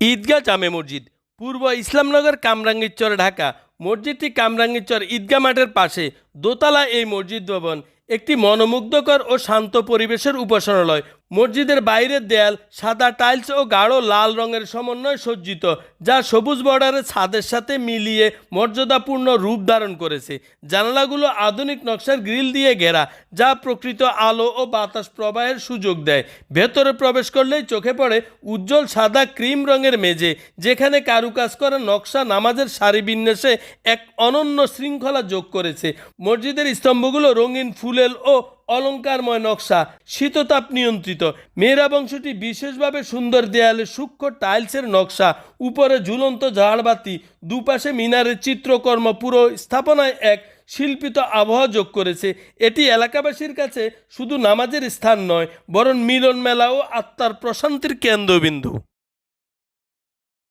ঈদগাহ জামে মসজিদ, পূর্ব ইসলামনগর কামরাঙ্গীরচর ঢাকা। মসজিদটি কামরাঙ্গীরচর ঈদগাহ মাঠের পাশে। দোতলা এই মসজিদ ভবন, একটি মনোমুগ্ধকর ও শান্ত পরিবেশের উপাসনালয়। মসজিদের বাইরের দেয়াল সাদা টাইলস ও গাঢ় লাল রঙের সমন্বয়ে সজ্জিত, যা সবুজ বর্ডারের ছাদের সাথে মিলিয়ে মর্যাদাপূর্ণ রূপ ধারণ করেছে। জানালাগুলো আধুনিক নকশার গ্রিল দিয়ে ঘেরা, যা প্রকৃত আলো ও বাতাস প্রবাহের সুযোগ দেয়। ভেতরে প্রবেশ করলেই চোখে পড়ে উজ্জ্বল সাদা ক্রিম রঙের মেঝে, যেখানে কারুকাজ করা নকশা নামাজের সারি বিন্যাসে এক অনন্য শৃঙ্খলা যোগ করেছে। মসজিদের স্তম্ভগুলো রঙিন ফুলেল ও অলঙ্কারময় নকশা, শীততাপ নিয়ন্ত্রিত। মেয়েরা বংশটি বিশেষভাবে সুন্দর দেয়ালে সূক্ষ্ম টাইলসের নকশা, উপরে ঝুলন্ত ঝাড়বাতি, দুপাশে মিনারের চিত্রকর্ম পুরো স্থাপনায় এক শিল্পিত আবহাওয়া যোগ করেছে। এটি এলাকাবাসীর কাছে শুধু নামাজের স্থান নয়, বরং মিলন মেলা ও আত্মার প্রশান্তির কেন্দ্রবিন্দু।